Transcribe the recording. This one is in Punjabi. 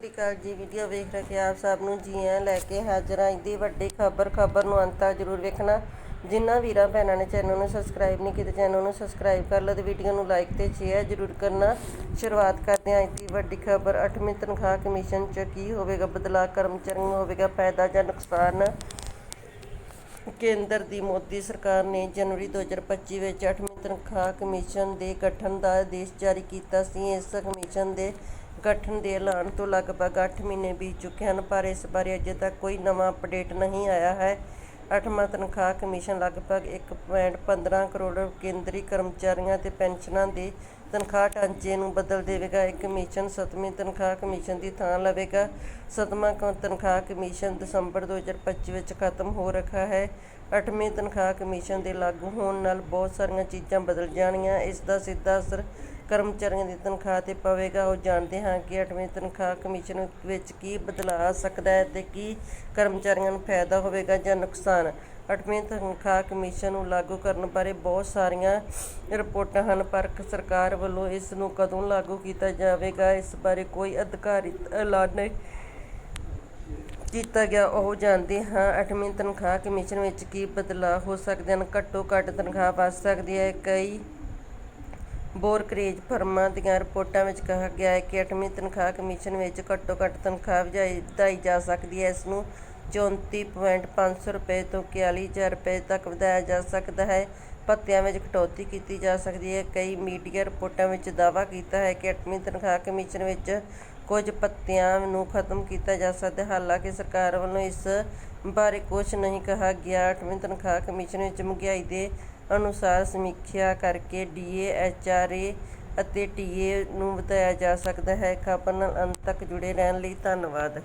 ਸਤਿ ਸ਼੍ਰੀ ਅਕਾਲ ਜੀ ਵੀਡੀਓ ਵੇਖ ਰਹੇ ਆਪ ਸਭ ਨੂੰ। ਜੀ ਆਇਆਂ ਲੈ ਕੇ ਹਾਜ਼ਰ ਹਾਂ ਦੀ ਵੱਡੀ ਖਬਰ ਖਬਰ ਨੂੰ ਅੰਤ ਤੱਕ ਜ਼ਰੂਰ ਵੇਖਣਾ। ਜਿਨ੍ਹਾਂ ਵੀਰਾਂ ਭੈਣਾਂ ਨੇ ਚੈਨਲ ਨੂੰ ਸਬਸਕ੍ਰਾਈਬ ਨਹੀਂ ਕੀਤਾ ਚੈਨਲ ਨੂੰ ਸਬਸਕ੍ਰਾਈਬ ਕਰ ਲਓ ਤੇ ਵੀਡੀਓ ਨੂੰ ਲਾਈਕ ਤੇ ਸ਼ੇਅਰ ਜ਼ਰੂਰ ਕਰਨਾ। ਸ਼ੁਰੂਆਤ ਕਰਦੇ ਹਾਂ ਦੀ ਵੱਡੀ ਖਬਰ। 8ਵੀਂ ਤਨਖਾਹ ਕਮਿਸ਼ਨ 'ਚ ਕੀ ਹੋਵੇਗਾ? ਬਦਲਾਅ ਕਰਮਚਾਰੀਆਂ ਨੂੰ ਹੋਵੇਗਾ ਫਾਇਦਾ ਜਾਂ ਨੁਕਸਾਨ? ਕੇਂਦਰ ਦੀ ਮੋਦੀ ਸਰਕਾਰ ਨੇ ਜਨਵਰੀ 2025 ਵਿੱਚ 8ਵੀਂ ਤਨਖਾਹ ਕਮਿਸ਼ਨ ਦੇ ਗਠਨ ਦਾ ਆਦੇਸ਼ ਜਾਰੀ ਕੀਤਾ ਸੀ। ਇਸ ਕਮਿਸ਼ਨ ਦੇ ਗਠਨ ਦੇ ਐਲਾਨ ਤੋਂ ਲਗਭਗ 8 ਮਹੀਨੇ ਬੀਤ ਚੁੱਕੇ ਹਨ, ਪਰ ਇਸ ਬਾਰੇ ਅਜੇ ਤੱਕ ਕੋਈ ਨਵਾਂ ਅਪਡੇਟ ਨਹੀਂ ਆਇਆ ਹੈ। ਅੱਠਵਾਂ ਤਨਖਾਹ ਕਮਿਸ਼ਨ ਲਗਭਗ 1.15 ਕਰੋੜ ਕੇਂਦਰੀ ਕਰਮਚਾਰੀਆਂ ਤੇ ਪੈਨਸ਼ਨਾਂ ਦੇ ਤਨਖਾਹ ਢਾਂਚੇ ਨੂੰ ਬਦਲ ਦੇਵੇਗਾ। ਇਹ ਕਮਿਸ਼ਨ ਸੱਤਵੀਂ ਤਨਖਾਹ ਕਮਿਸ਼ਨ ਦੀ ਥਾਂ ਲਵੇਗਾ। ਸੱਤਵਾਂ ਕ- ਤਨਖਾਹ ਕਮਿਸ਼ਨ ਦਸੰਬਰ 2025 ਵਿੱਚ ਖਤਮ ਹੋ ਰੱਖਾ ਹੈ। ਅੱਠਵੀਂ ਤਨਖਾਹ ਕਮਿਸ਼ਨ ਦੇ ਲਾਗੂ ਹੋਣ ਨਾਲ ਬਹੁਤ ਸਾਰੀਆਂ ਚੀਜ਼ਾਂ ਬਦਲ ਜਾਣੀਆਂ। ਇਸ ਦਾ ਸਿੱਧਾ ਅਸਰ ਕਰਮਚਾਰੀਆਂ ਦੀ ਤਨਖਾਹ ਤੇ ਪਵੇਗਾ, ਉਹ ਜਾਣਦੇ ਹਾਂ ਕਿ ਅੱਠਵੀਂ ਤਨਖਾਹ ਕਮਿਸ਼ਨ ਵਿੱਚ ਕੀ ਬਦਲਾਅ ਆ ਸਕਦਾ ਹੈ ਤੇ ਕੀ ਕਰਮਚਾਰੀਆਂ ਨੂੰ ਫਾਇਦਾ ਹੋਵੇਗਾ ਜਾਂ ਨੁਕਸਾਨ। ਅੱਠਵੀਂ ਤਨਖਾਹ ਕਮਿਸ਼ਨ ਨੂੰ ਲਾਗੂ ਕਰਨ ਬਾਰੇ ਬਹੁਤ ਸਾਰੀਆਂ ਰਿਪੋਰਟਾਂ ਹਨ, ਪਰ ਸਰਕਾਰ ਵੱਲੋਂ ਇਸ ਨੂੰ ਕਦੋਂ ਲਾਗੂ ਕੀਤਾ ਜਾਵੇਗਾ, ਇਸ ਬਾਰੇ ਕੋਈ ਅਧਿਕਾਰਿਤ ਐਲਾਨ ਨਹੀਂ ਕੀਤਾ ਗਿਆ, ਉਹ ਜਾਣਦੇ ਹਾਂ ਅੱਠਵੀਂ ਤਨਖਾਹ ਕਮਿਸ਼ਨ ਵਿੱਚ ਕੀ ਬਦਲਾਅ ਹੋ ਸਕਦੇ ਹਨ। ਘੱਟੋ ਘੱਟ ਤਨਖਾਹ ਵੱਧ ਸਕਦੀ ਹੈ, ਕਈ ਬੋਰਕਰੇਜ ਫਰਮਾਂ ਦੀਆਂ ਰਿਪੋਰਟਾਂ ਵਿੱਚ ਕਿਹਾ ਗਿਆ ਹੈ ਕਿ ਅੱਠਵੀਂ ਤਨਖਾਹ ਕਮਿਸ਼ਨ ਵਿੱਚ ਘੱਟੋ ਘੱਟ ਤਨਖਾਹ ਵਧਾਈ ਵਧਾਈ ਜਾ ਸਕਦੀ ਹੈ। ਇਸ ਨੂੰ 34.500 ਰੁਪਏ ਤੋਂ 41000 ਰੁਪਏ ਤੱਕ ਵਧਾਇਆ ਜਾ ਸਕਦਾ ਹੈ। ਭੱਤਿਆਂ ਵਿੱਚ ਕਟੌਤੀ ਕੀਤੀ ਜਾ ਸਕਦੀ ਹੈ। ਕਈ ਮੀਡੀਆ ਰਿਪੋਰਟਾਂ ਵਿੱਚ ਦਾਅਵਾ ਕੀਤਾ ਹੈ ਕਿ ਅੱਠਵੀਂ ਤਨਖਾਹ ਕਮਿਸ਼ਨ ਵਿੱਚ ਕੁਝ ਭੱਤਿਆਂ ਨੂੰ ਖਤਮ ਕੀਤਾ ਜਾ ਸਕਦਾ ਹੈ। ਹਾਲਾਂਕਿ ਸਰਕਾਰ ਵੱਲੋਂ ਇਸ ਬਾਰੇ ਕੁਝ ਨਹੀਂ ਕਿਹਾ ਗਿਆ। ਅੱਠਵੀਂ ਤਨਖਾਹ ਕਮਿਸ਼ਨ ਵਿੱਚ ਮਹਿੰਗਾਈ ਦੇ ਅਨੁਸਾਰ ਸਮੀਖਿਆ ਕਰਕੇ ਡੀਏ ਐਚਆਰਏ ਅਤੇ ਟੀਏ ਨੂੰ ਵਧਾਇਆ ਜਾ ਸਕਦਾ ਹੈ। ਖਬਰ ਨਾਲ ਅੰਤ ਤੱਕ ਜੁੜੇ ਰਹਿਣ ਲਈ ਧੰਨਵਾਦ।